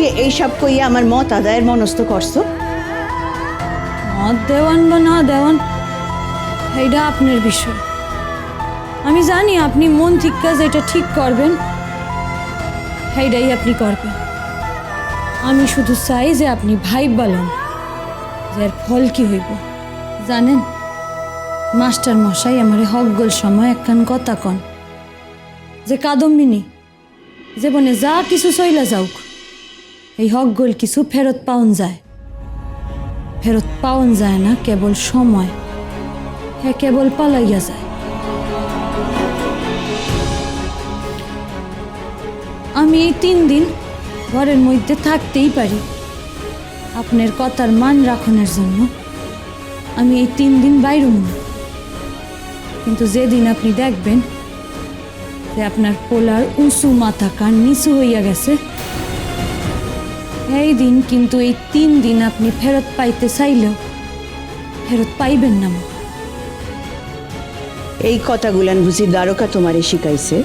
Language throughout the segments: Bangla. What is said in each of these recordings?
আমাকে এইসব কইয়া আমার মত আদায়ের মনস্থ করছ? মত দেওয়ান বা না দেওয়ান, এইটা আপনার বিষয়। আমি জানি আপনি মন ঠিক কাজ এটা ঠিক করবেন সেইটাই আপনি করবেন। আমি শুধু চাই যে আপনি ভাই বলেন, যে এর ফল কি হইব। জানেন, মাস্টার মশাই আমারে হকগোল সময় একখান কথা কন, যে কাদম্বিনী, জীবনে যা কিছু চইলা যাওক এই হকগোল কিছু ফেরত পাওন যায়। ফেরত পাওন যায় না, কেবল সময়। হ্যাঁ কেবল পালাইয়া যায়। আমি এই তিন দিন ঘরের মধ্যে থাকতেই পারি। আপনার কথার মান রাখনের জন্য আমি এই তিন দিন বাইরুম না। কিন্তু যেদিন আপনি দেখবেন যে আপনার পোলার উঁচু মাথা কান নিচু হইয়া গেছে এই দিন কিন্তু এই তিন দিন আপনি ফেরত পাইতে চাইলেও ফেরত পাইবেন না। এই কথাগুলান বুঝি দ্বারকা তোমারে শিখাইছে?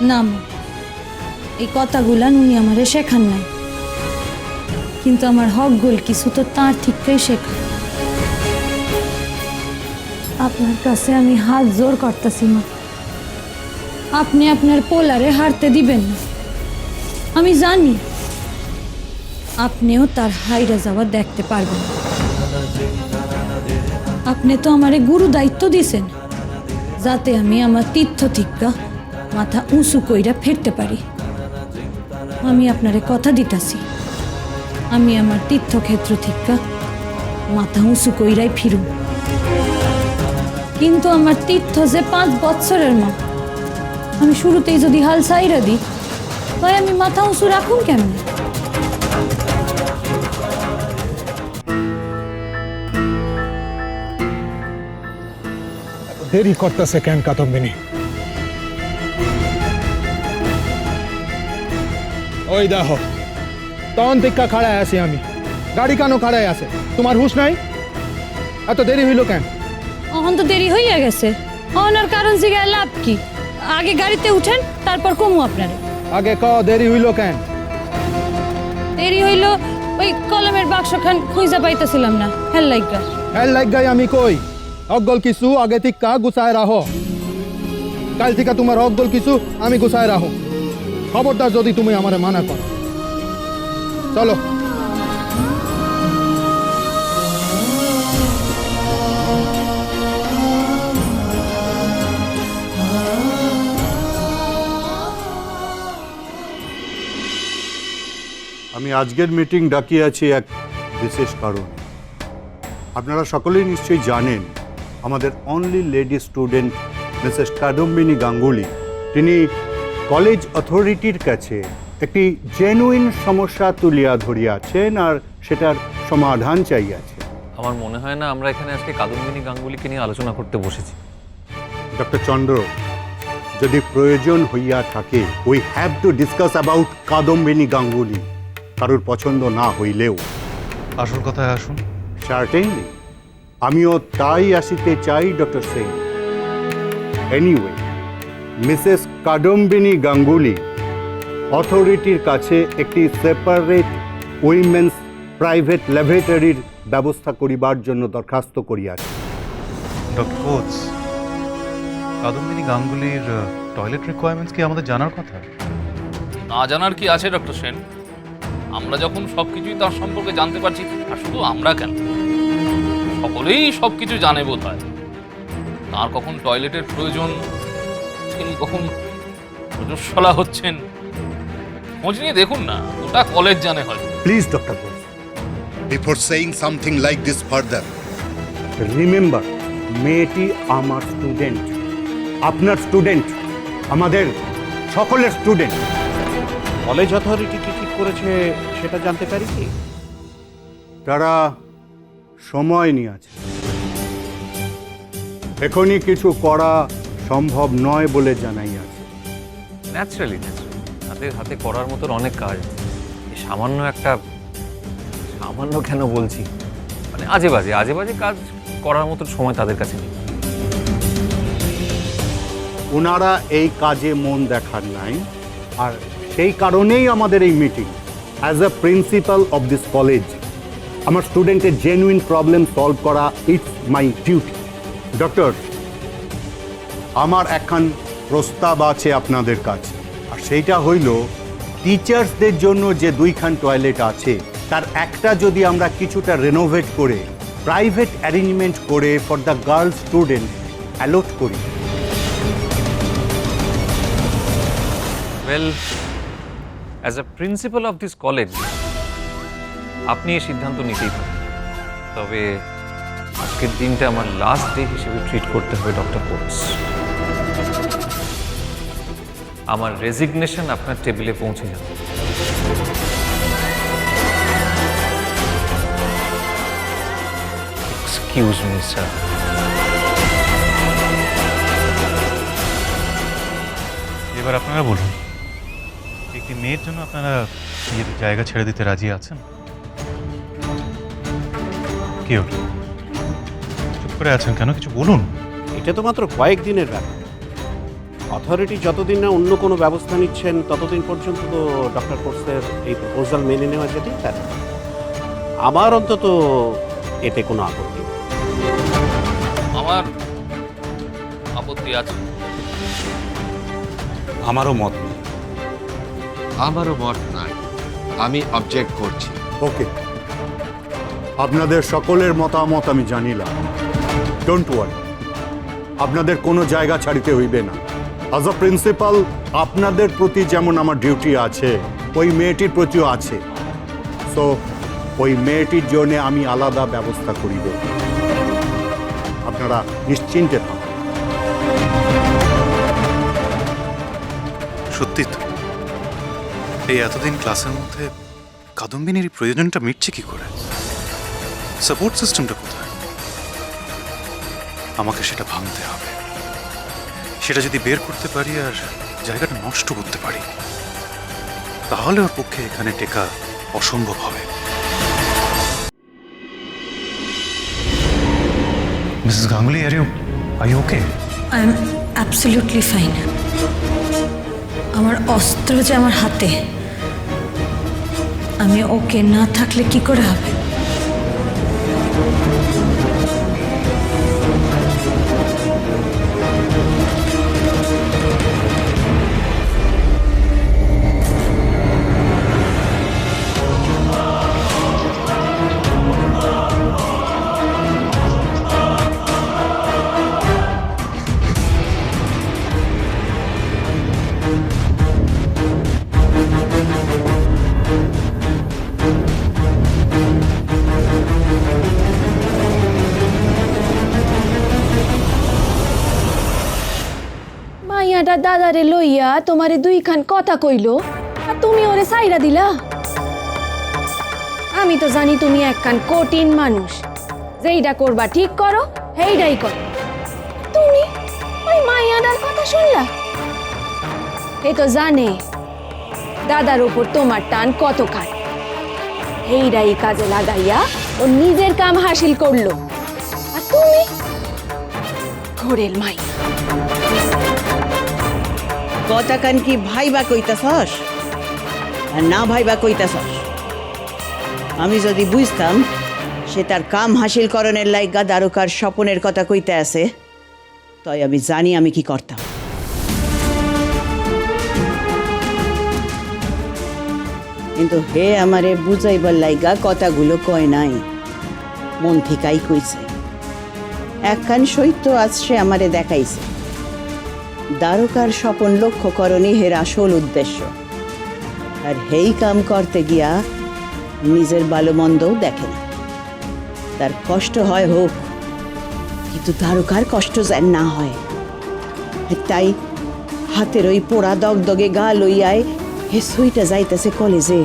না এই কথাগুলা উনি আমারে শেখান নাই। কিন্তু আমার হক গোল কিছু তো তাঁর ঠিকই শেখা। আপনার কাছে আমি হাত জোর করতেছি মা। আপনি আপনার পোলারে হারতে দিবেন না। আমি জানি আপনিও তার হাইরা যাওয়া দেখতে পারবেন। আপনি তো আমারে গুরু দায়িত্ব দিছেন যাতে আমি আমার তীর্থ থিক্কা মাথা উঁচু কইরা ফিরতে পারি। আমি আপনারে কথা দিতাছি, আমি আমার তীর্থক্ষেত্র থিক্কা মাথা উঁচু কইরাই ফিরুম। কিন্তু আমার তীর্থ যে পাঁচ বৎসরের মা, আমি শুরুতেই যদি হাল সাইরা দিই, তাই আমি মাথা উঁচু রাখুন কেমন? দেরি করতেছে কেন কাদম্বিনী ওই দেখো তখন থেকে খাড়ায় আছি আমি। গাড়ি কেন খাড়ায় আছে? তোমার হুশ নাই? এত দেরি হইল কেন? অহন তো দেরি হইয়া গেছে। অহনার কারণ জিগায় লাভ কি? আগে গাড়িতে উঠেন তারপর কমু আপনারে। আগে ক দেরি হইল কেন? দেরি হইল ওই কলমের বাক্সখান খুঁজে পাইতেছিলাম না। হেল লাইগা হেল লাগ গাই আমি কই? অগল কিছু আগে থিকা গুছায় রাখো কাল থেকে তোমার অগল কিছু আমি গুছায় রাখো খবরদার যদি তুমি আমারে মানা করো। চলো। আমি আজকের মিটিং ডাকিয়েছি এক বিশেষ কারণ। আপনারা সকলেই নিশ্চয়ই জানেন আমাদের only lady student Mrs Kadambini Ganguly তিনি কলেজ অথরিটির কাছে একটি জেনুইন সমস্যা তুলিয়া ধরিয়াছেন আর সেটার সমাধান চাইয়াছে। আমার মনে হয় না আমরা এখানে আজকে কাদম্বিনী গাঙ্গুলিকে নিয়ে আলোচনা করতে বসেছি। ডক্টর চন্দ্র যদি প্রয়োজন হইয়া থাকে we have to discuss about Kadambini Ganguly কারোর পছন্দ না হইলেও। আসল কথায় আসুন। সার্টেনলি আমিও তাই আসিতে চাই doctor Singh anyway Mrs Kadambini Ganguly অথরিটির কাছে একটি সেপারেট উইমেন্স প্রাইভেট ল্যাবরেটরির ব্যবস্থা করিবার জন্য দরখাস্ত করিয়াছে। ডক্টর কোচ কাদম্বিনী গাঙ্গুলির টয়লেট রিকোয়ারমেন্টস কি আমাদের জানার কথা? না জানার কি আছে ডক্টর সেন? আমরা যখন সবকিছুই তার সম্পর্কে জানতে পারছি আর শুধু আমরা কেন? সকলেই সব কিছু জানে বোধ হয় তার কখন টয়লেটের প্রয়োজন তিনি কখন রজস্বলা হচ্ছেন খোঁজ নিয়ে দেখুন না ওটা কলেজ জানে হয় please doctor Bose before saying something like this further. Remember মেয়েটি আমার স্টুডেন্ট আপনার স্টুডেন্ট আমাদের সকলের স্টুডেন্ট কলেজ অথরিটি কি ঠিক করেছে সেটা জানতে পারি কি? তারা সময় নিয়ে আছে। এখনই কিছু করা সম্ভব নয় বলে জানাই আছে। ন্যাচারালি ন্যাচারালি হাতে হাতে করার মতন অনেক কাজ। সামান্য একটা সামান্য কেন বলছি? মানে আজে বাজে আজে বাজে কাজ করার মতো সময় তাদের কাছে নেই। ওনারা এই কাজে মন দেখার নাই আর সেই কারণেই আমাদের এই meeting as a principal of this college আমার স্টুডেন্টের জেনুইন প্রবলেম সলভ করা ইটস মাই ডিউটি ডক্টর আমার একখান প্রস্তাব আছে আপনাদের কাছে। আর সেইটা হইল টিচার্সদের জন্য যে দুইখান টয়লেট আছে, তার একটা যদি আমরা কিছুটা রেনোভেট করে প্রাইভেট অ্যারেঞ্জমেন্ট করে for the girl student allot করি। Well as a principal of this college আপনি এই সিদ্ধান্ত নিতেই পারেন। তবে আজকের দিনটা আমার লাস্ট ডে হিসেবে ট্রিট করতে হবে ডক্টর কোর্স আমার রেজিগনেশন আপনার টেবিলে পৌঁছে যাবে। এক্সকিউজ মি স্যার এবার আপনারা বলুন, একটি মেয়ের জন্য আপনারা নিজেদের জায়গা ছেড়ে দিতে রাজি আছেন? কি হলো? চুপ করে আছেন কেন? কিছু বলুন। এটা তো মাত্র কয়েকদিনের ব্যাপার। অথরিটি যতদিন না অন্য কোনো ব্যবস্থা নিচ্ছেন ততদিন পর্যন্ত তো ডক্টর কোর্সের এই প্রপোজাল মেনে নেওয়া যেতেই পারে। আমার অন্তত এতে কোনো আপত্তি নেই। আমার আপত্তি আছে। আমারও মত নেই। আমারও মত নাই। আমি অবজেক্ট করছি। ওকে আপনাদের সকলের মতামত আমি জানিলাম। ডোন্ট ওয়ারি আপনাদের কোনো জায়গা ছাড়িতে হইবে না। অ্যাজ আ প্রিন্সিপাল আপনাদের প্রতি যেমন আমার ডিউটি আছে, ওই মেয়েটির প্রতিও আছে। সো ওই মেয়েটির জন্য আমি আলাদা ব্যবস্থা করিব। আপনারা নিশ্চিন্তে থাকুন। সত্যি তো। এই এতদিন ক্লাসের মধ্যে কাদম্বিনীর প্রয়োজনটা মিটছে কি করে? সাপোর্ট সিস্টেমটা কোথায়? আমাকে সেটা ভাঙতে হবে। সেটা যদি বের করতে পারি আর জায়গাটা নষ্ট করতে পারি তাহলে ওর পক্ষে এখানে টেকা অসম্ভব হবে। Mrs Ganguly are you are you okay I am absolutely fine আমার অস্ত্র যে আমার হাতে আমি ওকে না থাকলে কি করে হবে? দাদারে লইয়া তোমারে দুইখান কথা কইলো, আর তুমি ওরে সাইরা দিলা। আমি তো জানি তুমি একখান কঠিন মানুষ। যেইটা করবা ঠিক করো হেইডাই করো। তুমি ওই মাইয়াটার কথা শুনলা? এই তো জানে, দাদার উপর তোমার টান কত খাট হেইডাই কাজে লাগাইয়া ও নিজের কাম হাসিল করল। আর তুমি ঘোরের মাই কথা কান কি ভাইবা কইতাছস? আর না ভাইবা কইতাছস? আমি যদি বুঝতাম সে তার কাম হাসিল করণের লাইগা দ্বারকার স্বপনের কথা কইতে আছে, তাই আমি জানি আমি কি করতাম। কিন্তু হে আমারে বুঝাইবার লাইগা কথাগুলো কয় নাই, মন থেকাই কইছে। একখান সৈত্য আজ সে আমারে দেখাইছে। দ্বারকার স্বপন লক্ষ্য লক্ষ্যকরণই হের আসল উদ্দেশ্য। আর হেই কাম করতে গিয়া নিজের ভালো মন্দও দেখে না। তার কষ্ট হয় হোক, কিন্তু দ্বারকার কষ্ট যেন না হয়। তাই হাতের ওই পোড়া দগদগে গা লইয়ায় হে সইটা যাইতেছে কলেজে।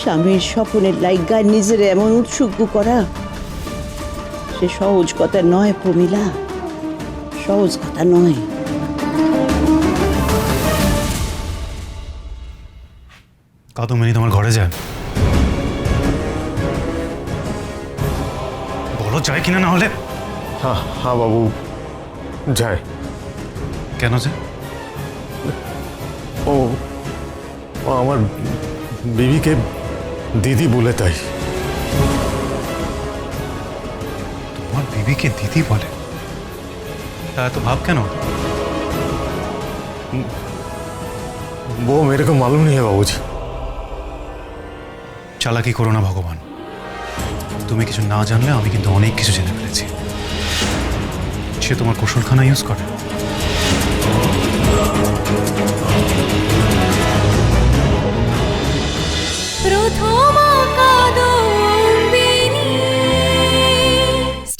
স্বামীর স্বপনের লাইগা নিজের এমন উৎসুক করা, সে সহজ কথা নয়, প্রমিলা। সহজ কথা নয়। কাদম্বিনী তোমার ঘরে যায়? বলো যায় কিনা না হলে? হ্যাঁ হ্যাঁ বাবু যায়। কেন যায়? ও ও আমার বিবিকে দিদি বলে তাই। তোমার বিবিকে দিদি বলে? তা এত ভাব কেন वो मेरे को मालूम नहीं है बाबूजी চালাকি করো না ভগবান তুমি কিছু না জানলে আমি কিন্তু অনেক কিছু জেনে ফেলেছি সে তোমার কৌশলখানা ইউজ করে